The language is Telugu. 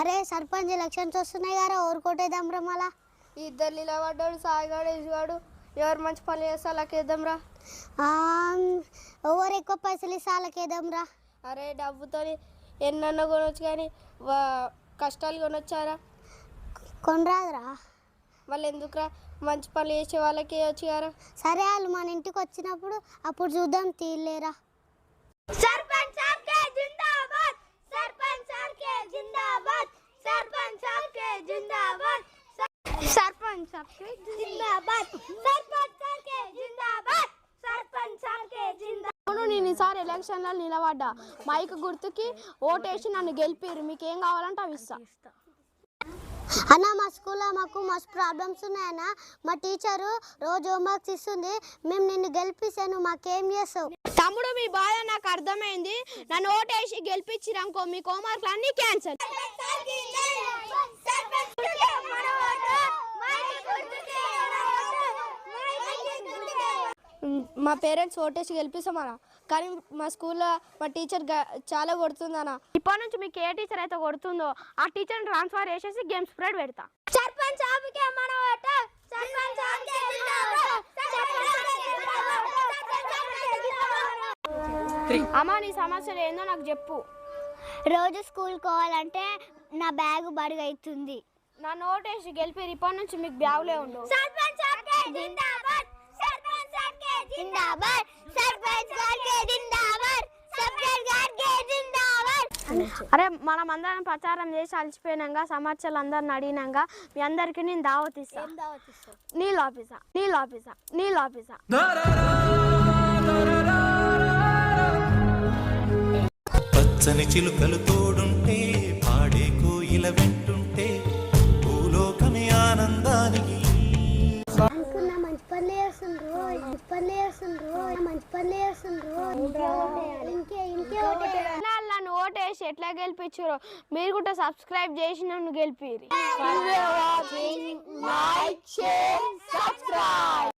అరే సర్పంచ్ ఎలక్షన్స్ వస్తున్నాయి కదా ఓరు కొట్టేద్దాం రా మళ్ళా. ఈ ఇద్దరు నిలబడ్డాడు సాయిగాడు ఇసుగాడు ఎవరు మంచి పని చేస్తే అలాకేద్దాం రా. ఆ, ఎవరు ఎక్కువ పైసలు ఇస్తే వాళ్ళకేద్దాం రా. అరే డబ్బుతోని ఎన్నెన్నో కొనొచ్చు కానీ కష్టాలు కొనొచ్చారా? కొనరాదురా. మళ్ళీ ఎందుకురా? మంచి పనులు చేసే వాళ్ళకి వేయచ్చు కదా. సరే వాళ్ళు మన ఇంటికి వచ్చినప్పుడు అప్పుడు చూద్దాం తీయలేరా అవును నేను ఈసారి ఎలక్షన్లో నిలబడ్డా. మైక్ గుర్తుకి ఓటేసి నన్ను గెలిపిరు మీకు ఏం కావాలంటే అవి ఇస్తా. అన్న మా స్కూల్లో మాకు మస్తు ప్రాబ్లమ్స్ ఉన్నాయన్న. మా టీచరు రోజు హోంవర్క్స్ ఇస్తుంది. మేము నిన్ను గెలిపిస్తాను. మాకేం చేస్తావు? తమ్ముడు మీ బాధ నాకు అర్థమైంది. నన్ను ఓటేసి గెలిపించిరనుకో మీ హోంవర్క్లు అన్నీ క్యాన్సల్ మా పేరెంట్స్ ఓటేసి గెలిపిస్తామన్నా. కానీ మా స్కూల్లో మా టీచర్ చాలా కొడుతుందన్న. ఇప్పటి నుంచి మీకు ఏ టీచర్ అయితే కొడుతుందో ఆ టీచర్ని ట్రాన్స్ఫర్ చేసేసి గేమ్స్ పీరియడ్ పెడతా. సర్పంచ్ అమ్మా నీ సమస్యలు ఏందో నాకు చెప్పు. రోజు స్కూల్ పోవాలంటే నా బ్యాగ్ బరుగు అవుతుంది నన్ను ఓటేసి గెలిపిరు ఇప్పటి నుంచి మీకు బ్యాగులే ఉండవు అరే మనం అందరం ప్రచారం చేసి అలసిపోయినాక సమస్యలు అందరిని అడిగినాక మీ అందరికీ నేను దావత్ ఇస్తా నీళ్ళు ఆఫీసా నీళ్ళు ఆఫీసా నీళ్ళు ఆఫీసా. పచ్చని చిలుకలు తోడుంటే పాడే కోయిల వెంటుంటే భూలోకమే ఆనందానికి. మంచి పనులు చేస్తుండ్రు మంచి పనులు చేస్తుండ్రు మంచి పనులు చేస్తుండ్రు. ఇంకే ఇంకే ఒకటే ఎట్లా గెలిపించారో మీరు కూడా సబ్స్క్రైబ్ చేసి నన్ను గెలిపిరి